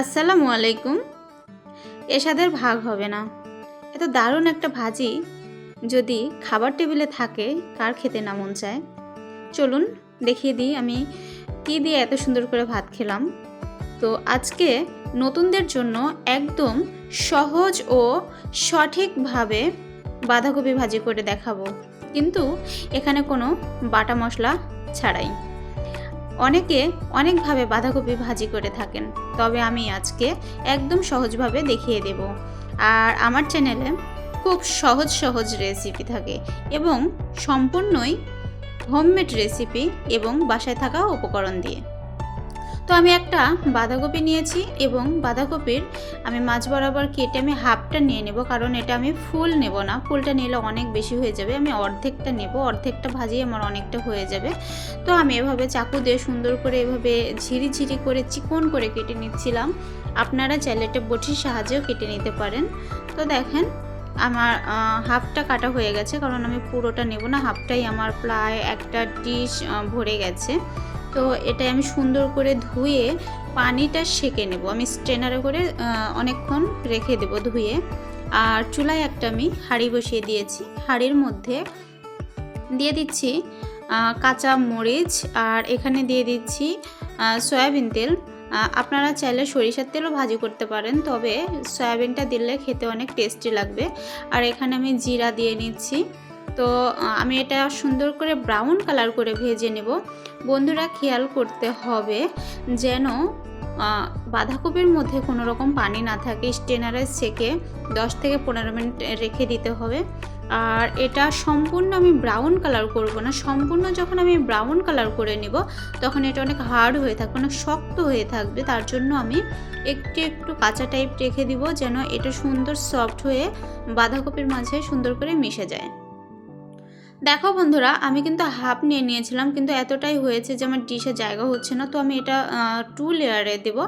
আসসালামু আলাইকুম। এ এসাদের ভাগ হবে না। এত দারুণ একটা ভাজি। যদি খাবার টেবিলে থাকে, কার খেতে না মন চায়? চলুন, দেখিয়ে দিই আমি কি দিয়ে এত সুন্দর করে ভাত খেলাম। তো আজকে নতুনদের জন্য একদম সহজ ও সঠিকভাবে বাঁধাকপি ভাজি করে দেখাবো। কিন্তু এখানে কোনো বাটা মশলা ছাড়াই। অনেকে অনেকভাবে বাঁধাকপি ভাজি করে থাকেন, তবে আমি আজকে একদম সহজভাবে দেখিয়ে দেব। আর আমার চ্যানেলে খুব সহজ সহজ রেসিপি থাকে এবং সম্পূর্ণই হোমমেড রেসিপি এবং বাসায় থাকা উপকরণ দিয়ে। তো আমি একটা বাঁধাকপি নিয়েছি এবং বাঁধাকপির আমি মাছ বরাবর কেটে আমি হাফটা নিয়ে নেব, কারণ এটা আমি ফুল নেব না। ফুলটা নিলে অনেক বেশি হয়ে যাবে। আমি অর্ধেকটা নেব, অর্ধেকটা ভাজি আমার অনেকটা হয়ে যাবে। তো আমি এভাবে চাকু দিয়ে সুন্দর করে এভাবে ঝিরি ঝিরি করে চিকন করে কেটে নিচ্ছিলাম। আপনারা চাইলে এটা বটির সাহায্যেও কেটে নিতে পারেন। তো দেখেন, আমার হাফটা কাটা হয়ে গেছে, কারণ আমি পুরোটা নেব না। হাফটাই আমার প্রায় একটা ডিশ ভরে গেছে। তো এটা আমি সুন্দর করে ধুয়ে পানিটা সেকে নেব। আমি স্ট্রেনারে করে অনেকক্ষণ রেখে দেব ধুয়ে। আর চুলায় একটা আমি হাঁড়ি বসিয়ে দিয়েছি। হাঁড়ির মধ্যে দিয়ে দিচ্ছি কাঁচা মরিচ আর এখানে দিয়ে দিচ্ছি সয়াবিন তেল। আপনারা চাইলে সরিষার তেলও ভাজি করতে পারেন, তবে সয়াবিনটা দিলে খেতে অনেক টেস্টি লাগবে। আর এখানে আমি জিরা দিয়ে নিচ্ছি। তো আমি এটা সুন্দর করে ব্রাউন কালার করে ভেজে নেব। বন্ধুরা খেয়াল করতে হবে যেন বাঁধাকপির মধ্যে কোনো রকম পানি না থাকে স্টেনারে সেকে দশ থেকে পনেরো মিনিট রেখে দিতে হবে। আর এটা সম্পূর্ণ আমি ব্রাউন কালার করব না, সম্পূর্ণ যখন আমি ব্রাউন কালার করে নিব, তখন এটা অনেক হার্ড হয়ে থাকবে, অনেক শক্ত হয়ে থাকবে। তার জন্য আমি একটু একটু কাঁচা টাইপ রেখে দিব যেন এটা সুন্দর সফট হয়ে বাঁধাকপির মাঝে সুন্দর করে মিশে যায়। দেখো বন্ধুরা, আমি কিন্তু হাফ নিয়ে নিয়েছিলাম, কিন্তু এতটাই হয়েছে যে আমার ডিশে জায়গা হচ্ছে না, তো আমি এটা টু লেয়ারে দেব।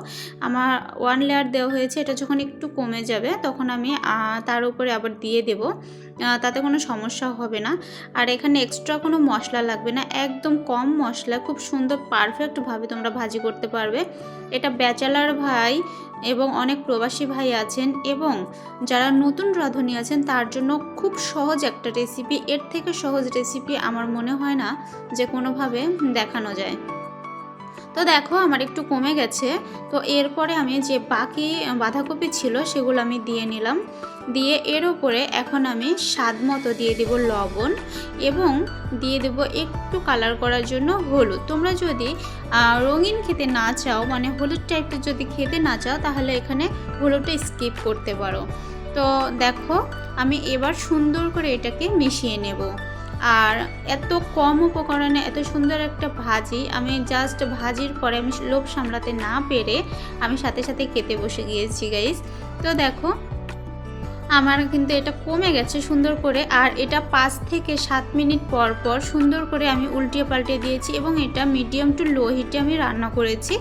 আমার ওয়ান লেয়ার দেওয়া হয়েছে, এটা যখন একটু কমে যাবে, তখন আমি তার উপরে আবার দিয়ে দেব। তাতে কোনো সমস্যা হবে না। আর এখানে এক্সট্রা কোনো মশলা লাগবে না। একদম কম মশলা, খুব সুন্দর পারফেক্টভাবে তোমরা ভাজি করতে পারবে। এটা ব্যাচেলার ভাই এবং অনেক প্রবাসী ভাই আছেন এবং যারা নতুন রাঁধুনি আছেন, তার জন্য খুব সহজ একটা রেসিপি এর থেকে সহজ রেসিপি আমার মনে হয় না যে কোনোভাবে দেখানো যায়। তো দেখো আমার একটু কমে গেছে। তো এরপরে আমি যে বাকি বাঁধাকপি ছিল সেগুলো আমি দিয়ে নিলাম। দিয়ে এর ওপরে এখন আমি স্বাদ মতো দিয়ে দেব লবণ এবং দিয়ে দেব একটু কালার করার জন্য হলুদ। তোমরা যদি রঙিন খেতে না চাও মানে হলুদ টাইপের যদি খেতে না চাও, তাহলে এখানে হলুদটা স্কিপ করতে পারো। তো দেখো, আমি এবার সুন্দর করে এটাকে মিশিয়ে নেব। আর এত কম উপকরণে এত সুন্দর একটা ভাজি, আমি জাস্ট ভাজির পরে আমি লোভ সামলাতে না পেরে আমি সাথে সাথে খেতে বসে গিয়েছি গাইস তো দেখো আমার কিন্তু এটা কমে গেছে সুন্দর করে, আর এটা পাঁচ থেকে সাত মিনিট পর পর সুন্দর করে আমি উল্টিয়ে পাল্টে দিয়েছি এবং এটা মিডিয়াম টু লো হিটে আমি রান্না করেছি।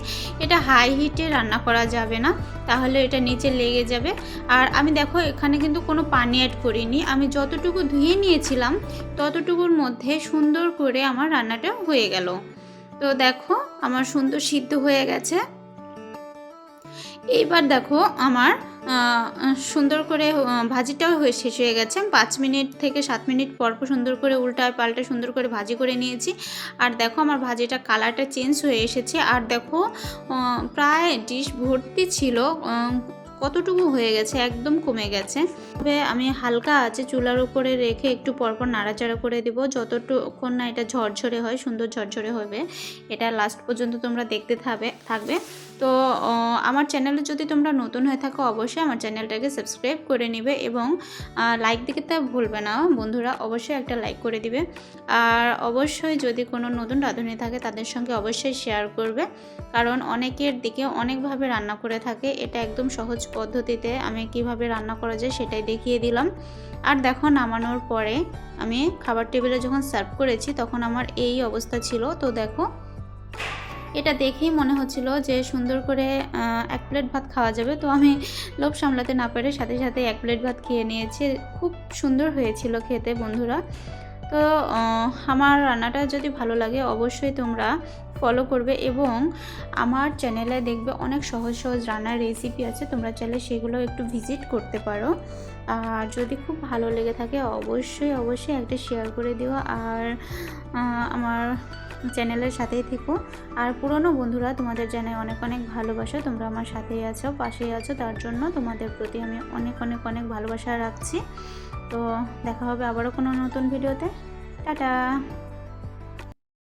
এটা হাই হিটে রান্না করা যাবে না, তাহলে এটা নিচে লেগে যাবে। আর আমি দেখো, এখানে কিন্তু কোনো পানি অ্যাড করিনি। আমি যতটুকু ধুয়ে নিয়েছিলাম, ততটুকুর মধ্যে সুন্দর করে আমার রান্নাটা হয়ে গেল। তো দেখো, আমার সুন্দর সিদ্ধ হয়ে গেছে। এইবার দেখো, আমার সুন্দর করে ভাজিটাও হয়ে শেষ হয়ে গেছে। পাঁচ মিনিট থেকে সাত মিনিট পর সুন্দর করে উল্টায় পাল্টা সুন্দর করে ভাজি করে নিয়েছি। আর দেখো আমার ভাজিটা কালারটা চেঞ্জ হয়ে এসেছে। আর দেখো প্রায় ডিশ ভর্তি ছিল কতটুকু হয়ে গেছে একদম কমে গেছে। তবে আমি হালকা আছে চুলার উপরে রেখে একটু পরপর নাড়াচাড়া করে দেব। যতটুকুক্ষণ না এটা ঝরঝরে হয়, সুন্দর ঝরঝরে হবে, এটা লাস্ট পর্যন্ত তোমরা দেখতে থাকবে। তো আমার চ্যানেলে যদি তোমরা নতুন হয়ে থাকো, অবশ্যই আমার চ্যানেলটাকে সাবস্ক্রাইব করে নেবে এবং লাইক দিকে তা ভুলবে না। বন্ধুরা, অবশ্যই একটা লাইক করে দিবে। আর অবশ্যই যদি কোনো নতুন রাঁধুনি থাকে, তাদের সঙ্গে অবশ্যই শেয়ার করবে। কারণ অনেকের দিকে অনেকভাবে রান্না করে থাকে। এটা একদম সহজ পদ্ধতিতে আমি কীভাবে রান্না করা যায় সেটাই দেখিয়ে দিলাম। আর দেখো, নামানোর পরে আমি খাবার টেবিলে যখন সার্ভ করেছি, তখন আমার এই অবস্থা ছিল। তো দেখো এটা দেখেই মনে হচ্ছিল যে সুন্দর করে এক প্লেট ভাত খাওয়া যাবে। তো আমি লোভ সামলাতে না পেরে সাথে সাথে এক প্লেট ভাত খেয়ে নিয়েছি। খুব সুন্দর হয়েছিল খেতে বন্ধুরা। তো আমার রান্নাটা যদি ভালো লাগে অবশ্যই তোমরা ফলো করবে এবং আমার চ্যানেলে দেখবে অনেক সহজ সহজ রান্নার রেসিপি আছে। তোমরা চাইলে সেগুলো একটু ভিজিট করতে পারো। আর যদি খুব ভালো লেগে থাকে অবশ্যই অবশ্যই একটা শেয়ার করে দিও। আর আমার চ্যানেলের সাথেই থেকো। আর পুরনো বন্ধুরা, তোমাদের জানাই অনেক অনেক ভালোবাসা। তোমরা আমার সাথেই আছো, পাশেই আছো। তার জন্য তোমাদের প্রতি আমি অনেক অনেক অনেক ভালোবাসা রাখছি। তো দেখা হবে আবারও কোনো নতুন ভিডিওতে। টাটা!